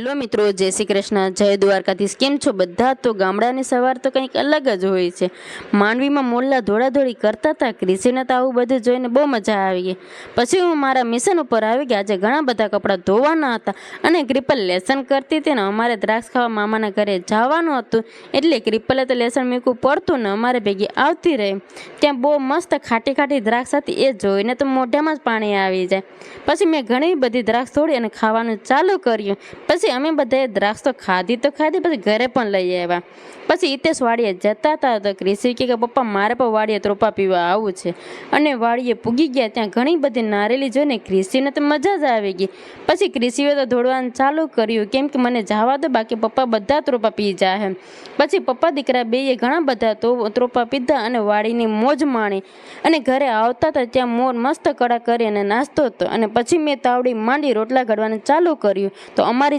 Hello મિત્રો, જય શ્રી કૃષ્ણ, જય દ્વારકાધીશ. કેમ છો બધા? તો ગામડાની સવાર તો કંઈક અલગ જ હોય છે. માંડવીમાં મોલ્લા ધોળાધોળી કરતા હતા ક્રિષિને તો આવું બધું જોઈને બહુ મજા આવી ગઈ. પછી હું મારા મિશન ઉપર આવી ગયા આજે ઘણા બધા કપડાં ધોવાના હતા અને ક્રિપલ લેસન કરતી હતી ને અમારે દ્રાક્ષ ખાવા મામાના ઘરે જવાનું હતું. એટલે ક્રિપલે તો લેસન મૂકવું પડતું ને અમારે ભેગી આવતી રહી. ત્યાં બહુ મસ્ત ખાટી ખાટી દ્રાક્ષ હતી. એ જોઈને તો મોઢામાં જ પાણી આવી જાય. પછી મેં ઘણી બધી દ્રાક્ષ તોડી અને ખાવાનું ચાલુ કર્યું. પછી અમે બધાએ દ્રાક્ષ તો ખાધી તો ખાધી, પછી ઘરે પણ લઈ આવ્યા. પછી હિતેશ વાડીએ જતા હતા તો ક્રિશી કે પપ્પા, મારે પણ વાડીએ ત્રોપા પીવા આવું છે. અને વાડીએ પૂગી ગયા ત્યાં ઘણી બધી નારેલી જોઈને ક્રિશીને તો મજા જ આવી ગઈ. પછી ક્રિશીએ તો દોડવાનું ચાલુ કર્યું, કેમ કે મને જવા દો, બાકી પપ્પા બધા ત્રોપા પી જાય પછી પપ્પા દીકરા બેએ ઘણા બધા તો ત્રોપા પીધા અને વાડીની મોજ માણી. અને ઘરે આવતા હતા ત્યાં મોર મસ્ત કડા કરી અને નાસ્તો હતો. અને પછી મેં તાવડી માંડી રોટલા ઘડવાનું ચાલુ કર્યું. તો અમારી